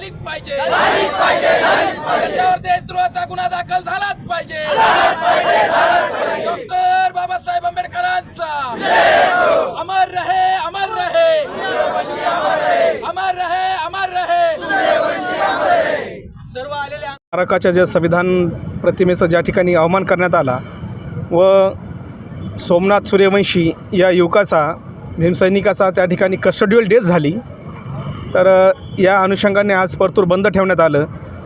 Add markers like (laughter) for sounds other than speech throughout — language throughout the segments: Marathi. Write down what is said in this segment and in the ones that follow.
झालीच पाहिजे. त्याच्यावर देशद्रोहाचा गुन्हा दाखल झालाच पाहिजे. डॉक्टर बाबासाहेब आंबेडकरांचा. अमर रहे अमर रहे. अमर रहे अमर रहे. सर्व आलेल्या स्मारकाच्या ज्या संविधान प्रतिमेचं ज्या ठिकाणी अवमान करण्यात आला व सोमनाथ सूर्यवंशी या युवकाचा भीमसैनिकाचा त्या ठिकाणी कस्टडियल डेथ झाली. तर या अनुषंगाने आज परतूर बंद ठेवण्यात आलं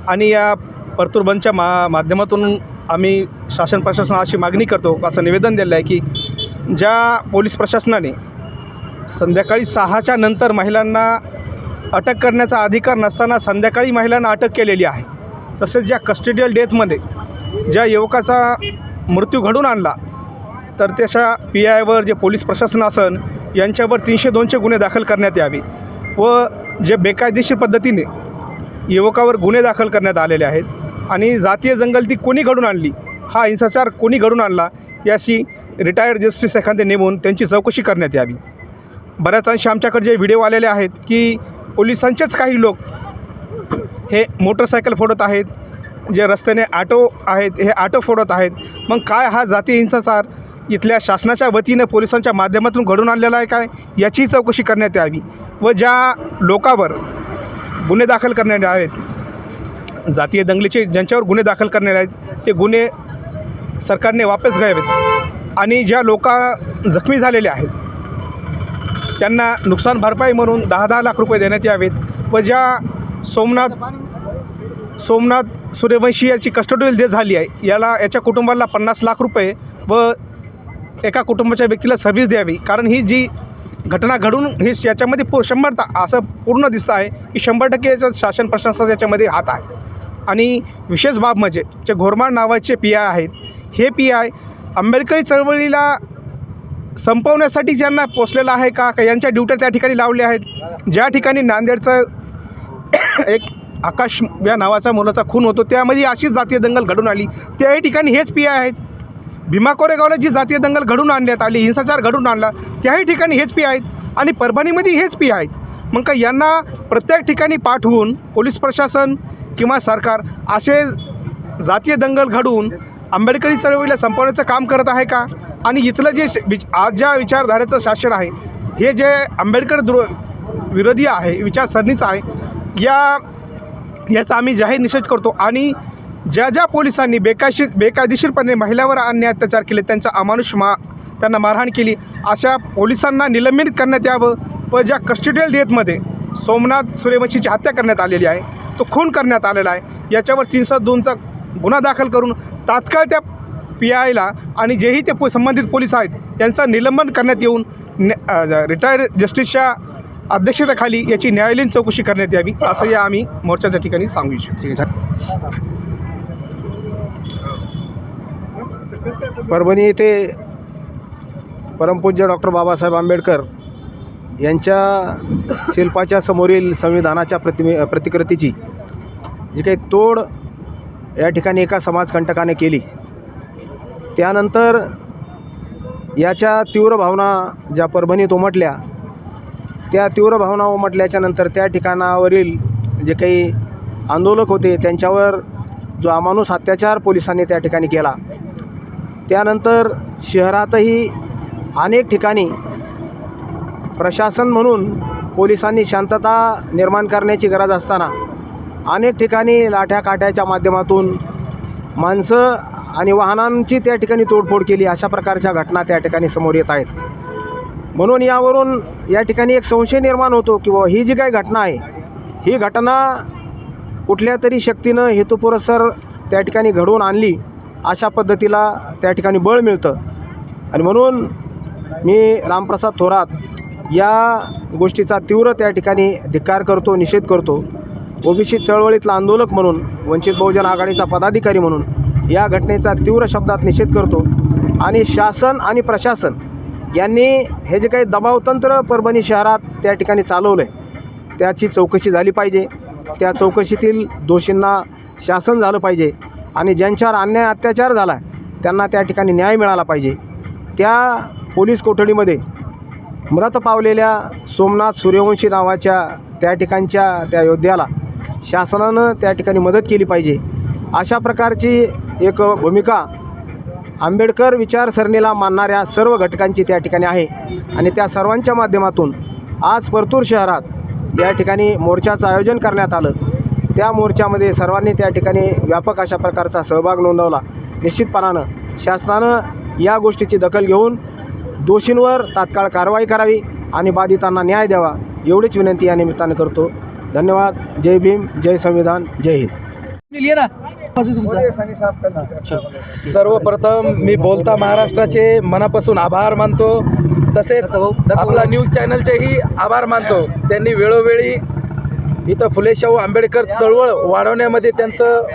आणि या परतूर बंदच्या मा माध्यमातून आम्ही शासन प्रशासनाला अशी मागणी करतो असं निवेदन दिलं आहे की ज्या पोलीस प्रशासनाने संध्याकाळी सहाच्या नंतर महिलांना अटक करण्याचा अधिकार नसताना संध्याकाळी महिलांना अटक केलेली आहे. तसेच ज्या कस्टडियल डेथमध्ये ज्या युवकाचा मृत्यू घडून आणला तर त्याच्या पी आयवर जे पोलीस प्रशासन असन यांच्यावर तीनशे दोनशे गुन्हे दाखल करण्यात यावे व जे बेकायदेशीर पद्धतीने युवकावर गुन्हे दाखल करण्यात आलेले आहेत आणि जातीय जंगल ती कोणी घडून आणली हा हिंसाचार कोणी घडून आणला याशी रिटायर्ड जस्टिस एखादे नेमून त्यांची चौकशी करण्यात यावी. बऱ्याच अंशी आमच्याकडे जे व्हिडिओ आलेले आहेत की पोलिसांचेच काही लोक हे मोटरसायकल फोडत आहेत जे रस्त्याने ॲटो आहेत हे ॲटो फोडत आहेत. मग काय हा जाती हिंसाचार इथल्या शासनाच्या वतीनं पोलिसांच्या माध्यमातून घडून आणलेला आहे काय? याचीही चौकशी करण्यात यावी व ज्या लोकावर गुन्हे दाखल करण्यात आहेत जातीय दंगलीचे ज्यांच्यावर गुन्हे दाखल करण्यात आहेत ते गुन्हे सरकारने वापस घ्यावेत आणि ज्या लोका जखमी झालेल्या आहेत त्यांना नुकसान भरपाई म्हणून दहा दहा लाख रुपये देण्यात यावेत व ज्या सोमनाथ सोमनाथ सूर्यवंशी याची कस्टोडियल डेथ झाली आहे याला याच्या कुटुंबाला पन्नास लाख रुपये व एका कुटुंबाच्या व्यक्तीला सर्व्हिस द्यावी. कारण ही जी घटना घडून ही याच्यामध्ये पू शंभर ता असं पूर्ण दिसतं आहे की शंभर टक्के याचा शासन प्रशासनाचा याच्यामध्ये हात आहे. आणि विशेष बाब म्हणजे जे घोरमाड नावाचे पी आय आहेत हे पी आय आंबेडकरी चळवळीला संपवण्यासाठी ज्यांना पोचलेलं आहे का का यांच्या ड्युट्या त्या ठिकाणी लावल्या आहेत ज्या ठिकाणी नांदेडचं (coughs) एक आकाश या नावाचा मुलाचा खून होतो त्यामध्ये अशीच जातीय दंगल घडून आली. त्याही ठिकाणी हेच पी आय आहेत. भीमा कोरेगावला जी जातीय दंगल घडून आणण्यात आली हिंसाचार घडून आणला त्याही ठिकाणी हेच पी आहेत आणि परभणीमध्ये हेच पी आहेत. मग का यांना प्रत्येक ठिकाणी पाठवून पोलीस प्रशासन किंवा सरकार असे जातीय दंगल घडवून आंबेडकरी चळवळीला संपवण्याचं काम करत आहे का? आणि इथलं जे श- विच आज ज्या विचारधारेचं शासन आहे हे जे आंबेडकर द्रो विरोधी आहे विचारसरणीचं आहे या याचा आम्ही जाहीर निषेध करतो. आणि ज्या ज्या पोलिसांनी बेकायशीर बेकायदेशीरपणे महिलावर अन्याय अत्याचार केले त्यांचा अमानुष मा त्यांना मारहाण केली अशा पोलिसांना निलंबित करण्यात यावं. व ज्या कस्टडियल डेथमध्ये सोमनाथ सूर्यवंशीची हत्या करण्यात आलेली आहे तो खून करण्यात आलेला आहे याच्यावर तीनशे दोनचा गुन्हा दाखल करून तात्काळ त्या पी आयला आणि जेही ते पो संबंधित पोलीस आहेत यांचं निलंबन करण्यात येऊन रिटायर्ड जस्टिसच्या अध्यक्षतेखाली याची न्यायालयीन चौकशी करण्यात यावी असं या आम्ही मोर्चाच्या ठिकाणी सांगू इच्छितो. परभणी येथे परमपूज्य डॉक्टर बाबासाहेब आंबेडकर यांच्या शिल्पाच्या समोरील संविधानाच्या प्रतिमे प्रतिकृतीची जी काही तोड या ठिकाणी एका समाजकंटकाने केली त्यानंतर याच्या तीव्र भावना ज्या परभणीत उमटल्या त्या तीव्र भावना उमटल्याच्या नंतर त्या ठिकाणावरील जे काही आंदोलक होते त्यांच्यावर जो अमानुष अत्याचार पोलिसांनी त्या ठिकाणी केला त्यानंतर शहरातही अनेक ठिकाणी प्रशासन म्हणून पोलिसांनी शांतता निर्माण करण्याची गरज असताना अनेक ठिकाणी लाठ्या काठ्याच्या माध्यमातून माणसं आणि वाहनांची त्या ठिकाणी तोडफोड केली. अशा प्रकारच्या घटना त्या ठिकाणी समोर येत आहेत. म्हणून यावरून या ठिकाणी एक संशय निर्माण होतो की बाबा ही जी काही घटना आहे ही घटना कुठल्या तरी शक्तीनं हेतुपुरस्सर त्या ठिकाणी घडवून आणली. अशा पद्धतीला त्या ठिकाणी बळ मिळतं. आणि म्हणून मी रामप्रसाद थोरात या गोष्टीचा तीव्र त्या ठिकाणी धिक्कार करतो निषेध करतो. ओबीसी चळवळीतला आंदोलक म्हणून वंचित बहुजन आघाडीचा पदाधिकारी म्हणून या घटनेचा तीव्र शब्दात निषेध करतो. आणि शासन आणि प्रशासन यांनी हे जे काही दबावतंत्र परभणी शहरात त्या ठिकाणी चालवलं आहे त्याची चौकशी झाली पाहिजे. त्या चौकशीतील दोषींना शासन झालं पाहिजे. आणि ज्यांच्यावर अन्याय अत्याचार झाला आहे त्यांना त्या ठिकाणी न्याय मिळाला पाहिजे. त्या पोलीस कोठडीमध्ये मृत पावलेल्या सोमनाथ सूर्यवंशी नावाच्या त्या ठिकाणच्या त्या योद्ध्याला शासनानं त्या ठिकाणी मदत केली पाहिजे. अशा प्रकारची एक भूमिका आंबेडकर विचारसरणीला मानणाऱ्या सर्व घटकांची त्या ठिकाणी आहे. आणि त्या सर्वांच्या माध्यमातून आज परतूर शहरात या ठिकाणी मोर्चाचं आयोजन करण्यात आलं. त्या मोर्चामध्ये सर्वांनी त्या ठिकाणी व्यापक अशा प्रकारचा सहभाग नोंदवला. निश्चितपणानं शासनानं या गोष्टीची दखल घेऊन दोषींवर तात्काळ कारवाई करावी आणि बाधितांना न्याय द्यावा एवढीच विनंती या निमित्तानं करतो. धन्यवाद. जय भीम. जय संविधान. जय हिंद. सर्वप्रथम मी बोलता महाराष्ट्राचे मनापासून आभार मानतो. तसेच आपला न्यूज चॅनलचेही आभार मानतो. त्यांनी वेळोवेळी इथं फुले शाहू आंबेडकर चळवळ वाढवण्यामध्ये त्यांचं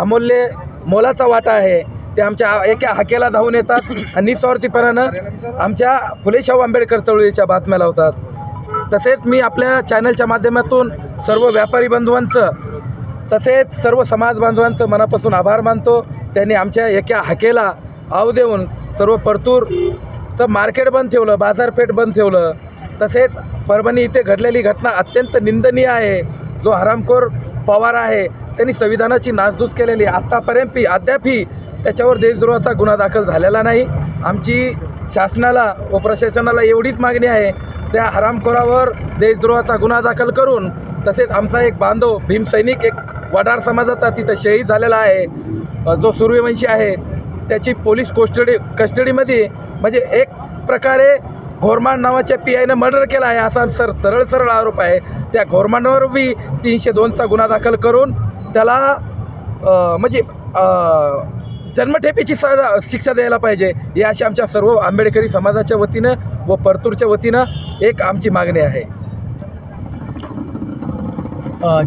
अमूल्य मोलाचा वाटा आहे. ते आमच्या एका हाकेला धावून येतात आणि निस्वार्थीपणानं आमच्या फुले शाहू आंबेडकर चळवळीच्या बातम्या लावतात. तसेच मी आपल्या चॅनलच्या माध्यमातून सर्व व्यापारी बंधूंचं तसेच सर्व समाज बांधवांचं मनापासून आभार मानतो. त्यांनी आमच्या एका हाकेला आव देऊन सर्व परतूरचं मार्केट बंद ठेवलं बाजारपेठ बंद ठेवलं. तसेच परभणी इथे घडलेली घटना अत्यंत निंदनीय आहे. जो हरामखोर पवार आहे त्यांनी संविधानाची नासधूस केलेली आत्तापर्यंत अद्यापही त्याच्यावर देशद्रोहाचा गुन्हा दाखल झालेला नाही. आमची शासनाला व प्रशासनाला एवढीच मागणी आहे त्या हरामखोरावर देशद्रोहाचा गुन्हा दाखल करून तसेच आमचा एक बांधव भीमसैनिक एक वडार समाजाचा तिथं शहीद झालेला आहे. जो सूर्यवंशी आहे त्याची पोलीस कोस्टडी कस्टडीमध्ये म्हणजे एक प्रकारे घोरमान नावाच्या पी आयनं मर्डर केला आहे. असा सर सरळ सरळ आरोप आहे. त्या घोरमांडवर बी तीनशे दोनचा गुन्हा दाखल करून त्याला म्हणजे जन्मठेपेची सजा शिक्षा द्यायला पाहिजे. ही अशी आमच्या सर्व आंबेडकरी समाजाच्या वतीनं व परतूरच्या वतीनं एक आमची मागणी आहे.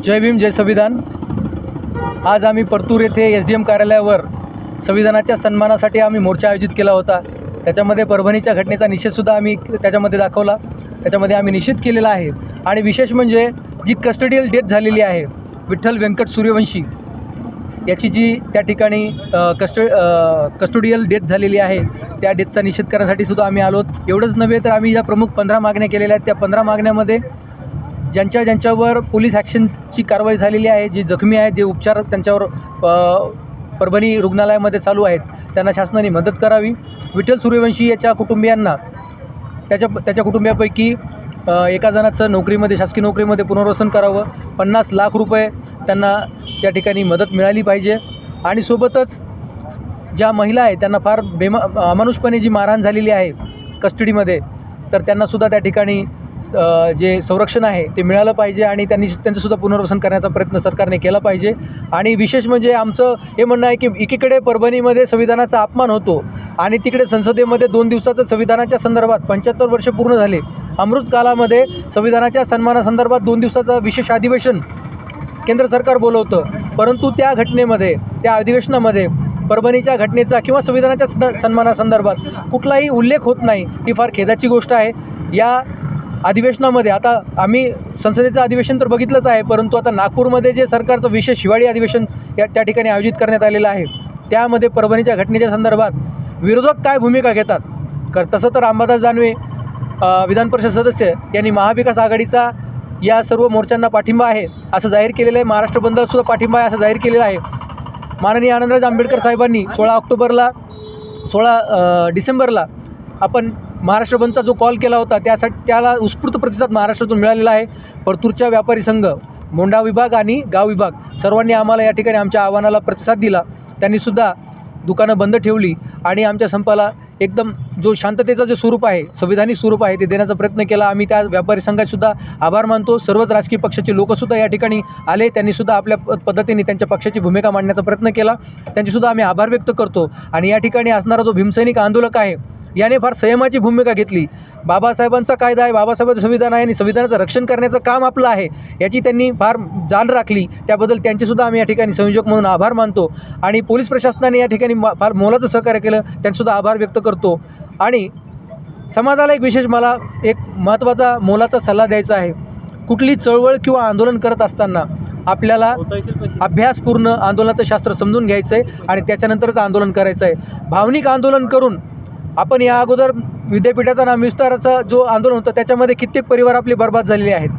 जय भीम जय संविधान. आज आम्ही परतूर येथे एस डी एम कार्यालयावर संविधानाच्या सन्मानासाठी आम्ही मोर्चा आयोजित केला होता. त्याच्यामध्ये परभणीच्या घटनेचा निषेधसुद्धा आम्ही त्याच्यामध्ये दाखवला. त्याच्यामध्ये आम्ही निषेध केलेला आहे. आणि विशेष म्हणजे जी कस्टडियल डेथ झालेली आहे विठ्ठल व्यंकट सूर्यवंशी याची जी त्या ठिकाणी कस्ट कस्टोडियल डेथ झालेली आहे त्या डेथचा निषेध करण्यासाठी सुद्धा आम्ही आलोत. एवढंच नव्हे तर आम्ही या प्रमुख पंधरा मागण्या केलेल्या आहेत त्या पंधरा मागण्यामध्ये ज्यांच्या ज्यांच्यावर पोलीस ॲक्शनची कारवाई झालेली आहे जे जखमी आहेत जे उपचार त्यांच्यावर परभणी रुग्णालयामध्ये चालू आहेत. त्यांना शासनाने मदत करावी. विठ्ठल सूर्यवंशी याच्या कुटुंबियांना त्याच्या त्याच्या कुटुंबियापैकी एका जणाचं नोकरीमध्ये शासकीय नोकरीमध्ये पुनर्वसन करावं. पन्नास लाख रुपये त्यांना त्या ठिकाणी मदत मिळाली पाहिजे. आणि सोबतच ज्या महिला आहेत त्यांना फार बेमा अमानुषपणे जी मारहाण झालेली आहे कस्टडीमध्ये तर त्यांनासुद्धा त्या ठिकाणी जे संरक्षण आहे ते मिळालं पाहिजे आणि त्यांनी त्यांचंसुद्धा पुनर्वसन करण्याचा प्रयत्न सरकारने केला पाहिजे. आणि विशेष म्हणजे आमचं हे म्हणणं आहे की एकीकडे परभणीमध्ये संविधानाचा अपमान होतो आणि तिकडे संसदेमध्ये दोन दिवसाचं संविधानाच्या संदर्भात पंच्याहत्तर वर्ष पूर्ण झाले. अमृत कालामध्ये संविधानाच्या सन्मानासंदर्भात दोन दिवसाचं विशेष अधिवेशन केंद्र सरकार बोलवतं. परंतु त्या घटनेमध्ये त्या अधिवेशनामध्ये परभणीच्या घटनेचा किंवा संविधानाच्या सन सन्मानासंदर्भात कुठलाही उल्लेख होत नाही ही फार खेदाची गोष्ट आहे. या अधिवेशनामध्ये आता आम्ही संसदेचं अधिवेशन तर बघितलंच आहे परंतु आता नागपूरमध्ये जे सरकारचं विशेष हिवाळी अधिवेशन या त्या ठिकाणी आयोजित करण्यात आलेलं आहे त्यामध्ये परभणीच्या घटनेच्या संदर्भात विरोधक काय भूमिका घेतात? कर तसं तर अंबादास दानवे विधान परिषद सदस्य यांनी महाविकास आघाडीचा या सर्व मोर्चांना पाठिंबा आहे असं जाहीर केलेलं आहे. महाराष्ट्र बंदला सुद्धा पाठिंबा आहे असं जाहीर केलेलं आहे. माननीय आनंदराज आंबेडकर साहेबांनी सोळा ऑक्टोबरला सोळा डिसेंबरला आपण महाराष्ट्र बंदचा जो कॉल केला होता त्यासाठी त्याला उत्स्फूर्त प्रतिसाद महाराष्ट्रातून मिळालेला आहे. परतूरच्या व्यापारी संघ मोंढा विभाग आणि गाव विभाग सर्वांनी आम्हाला या ठिकाणी आमच्या आव्हानाला प्रतिसाद दिला. त्यांनीसुद्धा दुकानं बंद ठेवली आणि आमच्या संपाला एकदम जो शांततेचा जे स्वरूप आहे संविधानिक स्वरूप आहे ते देण्याचा प्रयत्न केला. आम्ही त्या व्यापारी संघातसुद्धा आभार मानतो. सर्वच राजकीय पक्षाचे लोकसुद्धा या ठिकाणी आले. त्यांनीसुद्धा आपल्या प- पद्धतीने त्यांच्या पक्षाची भूमिका मांडण्याचा प्रयत्न केला. त्यांचेसुद्धा आम्ही आभार व्यक्त करतो. आणि या ठिकाणी असणारा जो भीमसैनिक आंदोलक आहे याने फार संयमाची भूमिका घेतली. बाबासाहेबांचा कायदा आहे बाबासाहेबांचं संविधान आहे आणि संविधानाचं रक्षण करण्याचं काम आपलं आहे याची त्यांनी फार जाण राखली. त्याबद्दल त्यांचेसुद्धा आम्ही या ठिकाणी संयोजक म्हणून आभार मानतो आणि पोलीस प्रशासनाने या ठिकाणी मा- फार मोलाचं सहकार्य केलं त्यांचेसुद्धा आभार व्यक्त करतो. आणि समाजाला एक विशेष मला एक महत्त्वाचा मोलाचा सल्ला द्यायचा आहे. कुठली चळवळ किंवा आंदोलन करत असताना आपल्याला अभ्यासपूर्ण आंदोलनाचं शास्त्र समजून घ्यायचं आहे आणि त्याच्यानंतरच आंदोलन करायचं आहे भावनिक आंदोलन करून आपण या अगोदर विद्यापीठाचा नाम विस्ताराचा जो आंदोलन होतं त्याच्यामध्ये कित्येक परिवार आपले बर्बाद झालेले आहेत.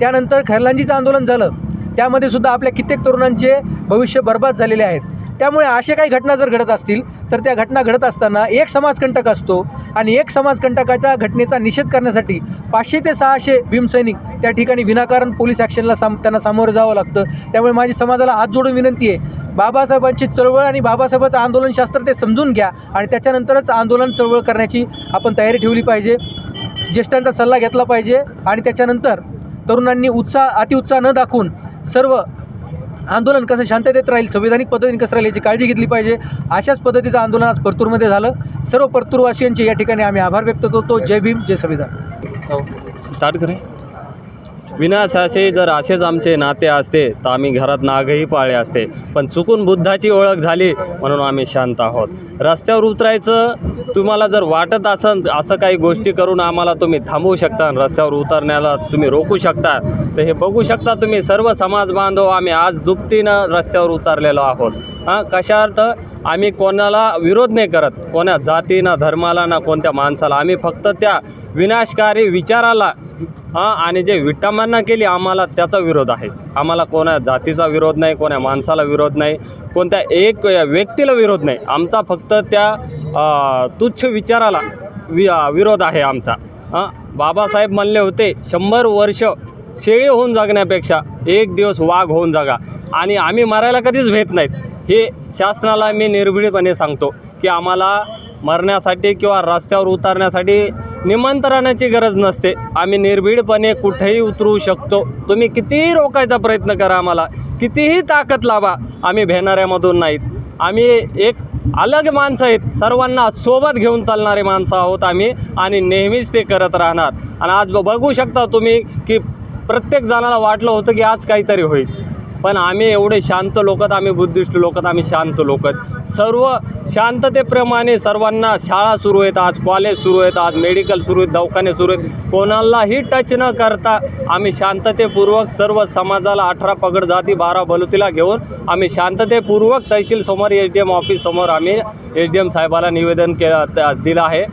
त्यानंतर खैरलांजीचं आंदोलन झालं. त्यामध्ये सुद्धा आपल्या कित्येक तरुणांचे भविष्य बर्बाद झालेले आहेत. त्यामुळे अशा काही घटना जर घडत असतील तर त्या घटना घडत असताना एक समाजकंटक असतो आणि एक समाजकंटकाच्या घटनेचा निषेध करण्यासाठी पाचशे ते सहाशे भीमसैनिक त्या ठिकाणी विनाकारण पोलीस ॲक्शनला साम त्यांना सामोरं जावं लागतं. त्यामुळे माझी समाजाला हात जोडून विनंती आहे बाबासाहेबांची चळवळ आणि बाबासाहेबांचं आंदोलनशास्त्र ते समजून घ्या आणि त्याच्यानंतरच आंदोलन चळवळ करण्याची आपण तयारी ठेवली पाहिजे. ज्येष्ठांचा सल्ला घेतला पाहिजे आणि त्याच्यानंतर तरुणांनी उत्साह अतिउत्साह न दाखवून सर्व आंदोलन कसं शांततेत राहील संविधानिक पद्धतीने कसं राहील याची काळजी घेतली पाहिजे अशाच पद्धतीचं आंदोलन आज परतूरमध्ये झालं. सर्व परतूरवासियांचे या ठिकाणी आम्ही आभार व्यक्त करतो. जय भीम जय संविधान. स्टार्ट विनाशाशी जर असेच आमचे नाते असते तर आम्ही घरात नागही पाळले असते. पण चुकून बुद्धाची ओळख झाली म्हणून आम्ही शांत आहोत. रस्त्यावर उतरायचं तुम्हाला जर वाटत असन असं काही गोष्टी करून आम्हाला तुम्ही थांबवू शकता रस्त्यावर उतरण्याला तुम्ही रोखू शकता. तर हे बघू शकता तुम्ही सर्व समाज बांधव आम्ही आज दुपटीनं रस्त्यावर उतरलेलो आहोत. हां कशा अर्थ आम्ही कोणाला विरोध नाही करत. कोण्या जातीना धर्माला ना कोणत्या माणसाला. आम्ही फक्त त्या विनाशकारी विचाराला हां आणि जे विटामांना केली आम्हाला त्याचा विरोध आहे. आम्हाला कोणा जातीचा विरोध नाही कोण्या माणसाला विरोध नाही कोणत्या एक व्यक्तीला विरोध नाही. आमचा फक्त त्या तुच्छ विचाराला वि विरोध आहे आमचा. हां बाबासाहेब म्हणले होते शंभर वर्ष शेळी होऊन जगण्यापेक्षा एक दिवस वाघ होऊन जगा. आणि आम्ही मरायला कधीच भेट नाहीत. हे शासनाला मी निर्भीडपणे सांगतो की आम्हाला मरण्यासाठी किंवा रस्त्यावर उतरण्यासाठी निमंत्रणाची गरज नसते. आम्ही निर्भीडपणे कुठेही उतरू शकतो. तुम्ही कितीही रोखायचा प्रयत्न करा आम्हाला. कितीही ताकद लावा आम्ही भेणाऱ्यामधून नाहीत. आम्ही एक अलग माणसं आहेत. सर्वांना सोबत घेऊन चालणारे माणसं आहोत आम्ही आणि नेहमीच ते करत राहणार. आणि आज ब- बघू शकता तुम्ही की प्रत्येक जणाला वाटलं होतं की आज काहीतरी होईल. पण आम्ही एवढे शांत लोक आम्ही बुद्धिस्ट लोक आम्ही शांत लोक सर्व शांततेप्रमाणे सर्वांना शाळा सुरू आहेत आज कॉलेज सुरू आहेत आज मेडिकल सुरू आहेत दवाखाने सुरू आहेत. कोणालाही टच न करता आम्ही शांततेपूर्वक सर्व समाजाला अठरा पगड जाती बारा बलुतीला घेऊन आम्ही शांततेपूर्वक तहसील समोर एच डी एम ऑफिस समोर आम्ही एच डी एम साहेबाला निवेदन केलं दिलं आहे.